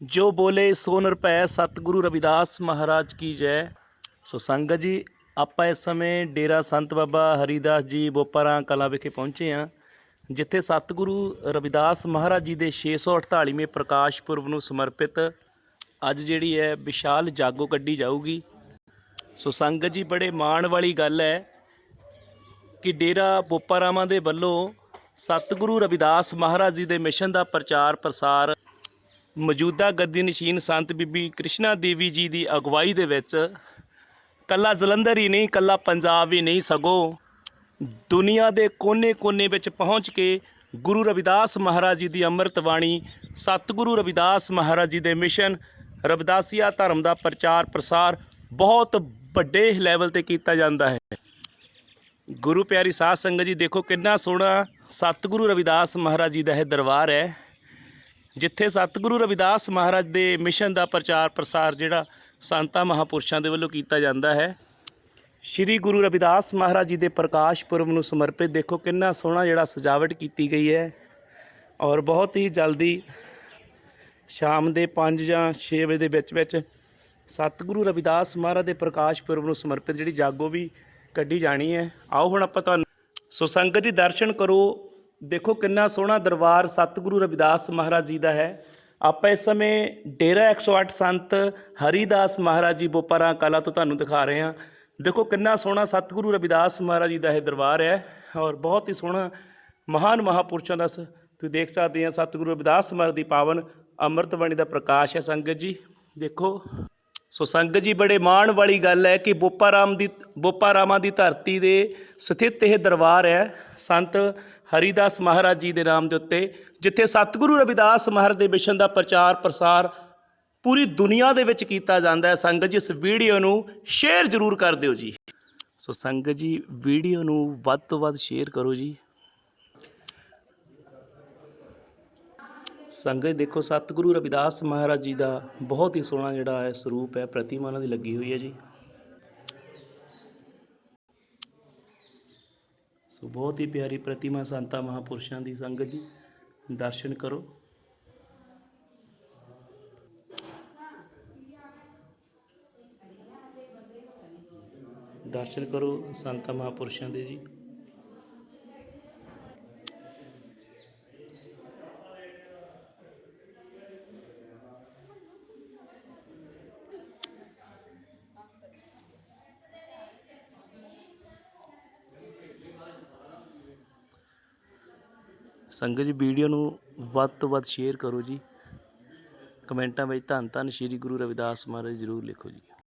ਜੋ ਬੋਲੇ ਸੋ ਨਿਰਭੈ ਸਤਿਗੁਰੂ ਰਵਿਦਾਸ ਮਹਾਰਾਜ ਕੀ ਜੈ। ਸੋ ਸੰਗਤ ਜੀ, ਆਪਾਂ ਇਸ ਸਮੇਂ ਡੇਰਾ ਸੰਤ ਬਾਬਾ ਹਰੀਦਾਸ ਜੀ ਬੋਪਾਰਾ ਕਲਾ ਵਿਖੇ ਪਹੁੰਚੇ ਹਾਂ, ਜਿੱਥੇ ਸਤਿਗੁਰੂ ਰਵਿਦਾਸ ਮਹਾਰਾਜ ਜੀ ਦੇ 648ਵੇਂ ਪ੍ਰਕਾਸ਼ ਪੁਰਬ ਨੂੰ ਸਮਰਪਿਤ ਅੱਜ ਜਿਹੜੀ ਹੈ ਵਿਸ਼ਾਲ ਜਾਗੋ ਕੱਢੀ ਜਾਊਗੀ। ਸੋ ਸੰਗਤ ਜੀ, ਬੜੇ ਮਾਣ ਵਾਲੀ ਗੱਲ ਹੈ ਕਿ ਡੇਰਾ ਬੋਪਾਰਾਵਾਂ ਦੇ ਵੱਲੋਂ ਸਤਿਗੁਰੂ ਰਵਿਦਾਸ ਮਹਾਰਾਜ ਜੀ ਦੇ ਮਿਸ਼ਨ ਦਾ ਪ੍ਰਚਾਰ ਪ੍ਰਸਾਰ ਮੌਜੂਦਾ ਗੱਦੀ ਨਸ਼ੀਨ ਸੰਤ ਬੀਬੀ ਕ੍ਰਿਸ਼ਨਾ ਦੇਵੀ ਜੀ ਦੀ ਅਗਵਾਈ ਦੇ ਵਿੱਚ ਕੱਲਾ ਜਲੰਧਰ ਹੀ ਨਹੀਂ, ਕੱਲਾ ਪੰਜਾਬ ਹੀ ਨਹੀਂ ਸਗੋਂ ਦੁਨੀਆ ਦੇ ਕੋਨੇ-ਕੋਨੇ ਵਿੱਚ ਪਹੁੰਚ ਕੇ ਗੁਰੂ ਰਵਿਦਾਸ ਮਹਾਰਾਜ ਜੀ ਦੀ ਅੰਮ੍ਰਿਤ ਬਾਣੀ, ਸਤਿਗੁਰੂ ਰਵਿਦਾਸ ਮਹਾਰਾਜ ਜੀ ਦੇ ਮਿਸ਼ਨ, ਰਵਿਦਾਸੀਆ ਧਰਮ ਦਾ ਪ੍ਰਚਾਰ ਪ੍ਰਸਾਰ ਬਹੁਤ ਵੱਡੇ ਲੈਵਲ ਤੇ ਕੀਤਾ ਜਾਂਦਾ ਹੈ। ਗੁਰੂ ਪਿਆਰੀ ਸਾਧ ਸੰਗਤ ਜੀ, ਦੇਖੋ ਕਿੰਨਾ ਸੋਹਣਾ ਸਤਿਗੁਰੂ ਰਵਿਦਾਸ ਮਹਾਰਾਜ ਜੀ ਦਾ ਇਹ ਦਰਬਾਰ ਹੈ। ਜਿੱਥੇ ਸਤਿਗੁਰੂ ਰਵਿਦਾਸ ਮਹਾਰਾਜ ਦੇ ਮਿਸ਼ਨ ਦਾ ਪ੍ਰਚਾਰ ਪ੍ਰਸਾਰ ਜਿਹੜਾ ਸੰਤਾਂ ਮਹਾਪੁਰਸ਼ਾਂ ਦੇ ਵੱਲੋਂ ਕੀਤਾ ਜਾਂਦਾ ਹੈ। ਸ਼੍ਰੀ ਗੁਰੂ ਰਵਿਦਾਸ ਮਹਾਰਾਜ ਜੀ ਦੇ ਪ੍ਰਕਾਸ਼ ਪੁਰਬ ਨੂੰ ਸਮਰਪਿਤ ਦੇਖੋ ਕਿੰਨਾ ਸੋਹਣਾ ਜਿਹੜਾ ਸਜਾਵਟ ਕੀਤੀ ਗਈ ਹੈ ਔਰ ਬਹੁਤ ਹੀ ਜਲਦੀ ਸ਼ਾਮ ਦੇ 5 ਜਾਂ 6 ਵਜੇ ਦੇ ਵਿੱਚ ਵਿੱਚ ਸਤਿਗੁਰੂ ਰਵਿਦਾਸ ਮਹਾਰਾਜ ਦੇ ਪ੍ਰਕਾਸ਼ ਪੁਰਬ ਨੂੰ ਸਮਰਪਿਤ ਜਿਹੜੀ ਜਾਗੋ ਵੀ ਕੱਢੀ ਜਾਣੀ ਹੈ। ਆਓ ਹੁਣ ਆਪਾਂ ਤੁਹਾਨੂੰ ਸੋ ਸੰਗਤ ਜੀ ਦਰਸ਼ਨ ਕਰੋ। ਦੇਖੋ ਕਿੰਨਾ ਸੋਹਣਾ ਦਰਬਾਰ ਸਤਿਗੁਰੂ ਰਵਿਦਾਸ ਮਹਾਰਾਜ ਜੀ ਦਾ ਹੈ। ਆਪਾਂ ਇਸ ਸਮੇਂ ਡੇਰਾ 108 ਸੰਤ ਹਰੀਦਾਸ ਮਹਾਰਾਜ ਜੀ ਬੋਪਾਰਾ ਕਲਾ ਤੋਂ ਤੁਹਾਨੂੰ ਦਿਖਾ ਰਹੇ ਹਾਂ। ਦੇਖੋ ਕਿੰਨਾ ਸੋਹਣਾ ਸਤਿਗੁਰੂ ਰਵਿਦਾਸ ਮਹਾਰਾਜ ਜੀ ਦਾ ਇਹ ਦਰਬਾਰ ਹੈ ਔਰ ਬਹੁਤ ਹੀ ਸੋਹਣਾ ਮਹਾਨ ਮਹਾਪੁਰਸ਼ਾਂ ਦਾ ਸ- ਤੁਸੀਂ ਦੇਖ ਸਕਦੇ ਆ ਸਤਿਗੁਰੂ ਰਵਿਦਾਸ ਮਹਾਰਾਜ ਦੀ ਪਾਵਨ ਅੰਮ੍ਰਿਤ ਬਾਣੀ ਦਾ ਪ੍ਰਕਾਸ਼ ਹੈ ਸੰਗਤ ਜੀ। ਦੇਖੋ ਸੋ ਸੰਗਤ ਜੀ, ਬੜੇ ਮਾਣ ਵਾਲੀ ਗੱਲ ਹੈ ਕਿ ਬੋਪਾਰਾਮ ਦੀ ਬੋਪਾਰਾਮਾਂ ਦੀ ਧਰਤੀ ਦੇ ਸਥਿਤ ਇਹ ਦਰਬਾਰ ਹੈ, ਸੰਤ ਹਰੀਦਾਸ ਮਹਾਰਾਜ ਜੀ ਦੇ ਨਾਮ ਦੇ ਉੱਤੇ, ਜਿੱਥੇ ਸਤਿਗੁਰੂ ਰਵਿਦਾਸ ਮਹਾਰਾਜ ਦੇ ਮਿਸ਼ਨ ਦਾ ਪ੍ਰਚਾਰ ਪ੍ਰਸਾਰ ਪੂਰੀ ਦੁਨੀਆ ਦੇ ਵਿੱਚ ਕੀਤਾ ਜਾਂਦਾ ਹੈ। ਸੰਗਤ ਜੀ, ਇਸ ਵੀਡੀਓ ਨੂੰ ਸ਼ੇਅਰ ਜ਼ਰੂਰ ਕਰ ਦਿਓ ਜੀ। ਸੋ ਸੰਗਤ ਜੀ, ਵੀਡੀਓ ਨੂੰ ਵੱਧ ਤੋਂ ਵੱਧ ਸ਼ੇਅਰ ਕਰੋ ਜੀ। ਸੰਗਤ ਦੇਖੋ, ਸਤਿਗੁਰੂ ਰਵਿਦਾਸ ਮਹਾਰਾਜ ਜੀ ਦਾ ਬਹੁਤ ਹੀ ਸੋਹਣਾ ਜਿਹੜਾ ਹੈ ਸਰੂਪ ਹੈ, ਪ੍ਰਤਿਮਾ ਉਹਨਾਂ ਦੀ ਲੱਗੀ ਹੋਈ ਹੈ ਜੀ। ਸੋ ਬਹੁਤ ਹੀ ਪਿਆਰੀ ਪ੍ਰਤਿਮਾ ਸੰਤਾਂ ਮਹਾਪੁਰਸ਼ਾਂ ਦੀ ਸੰਗਤ ਜੀ, ਦਰਸ਼ਨ ਕਰੋ। ਦਰਸ਼ਨ ਕਰੋ ਸੰਤਾਂ ਮਹਾਪੁਰਸ਼ਾਂ ਦੇ ਜੀ। ਸੰਗਤ ਜੀ, ਵੀਡੀਓ ਨੂੰ ਵੱਧ ਤੋਂ ਵੱਧ ਸ਼ੇਅਰ ਕਰੋ ਜੀ। ਕਮੈਂਟਾਂ ਵਿੱਚ ਧੰਨ ਧੰਨ ਸ਼੍ਰੀ ਗੁਰੂ ਰਵਿਦਾਸ ਮਹਾਰਾਜ ਜ਼ਰੂਰ ਲਿਖੋ ਜੀ।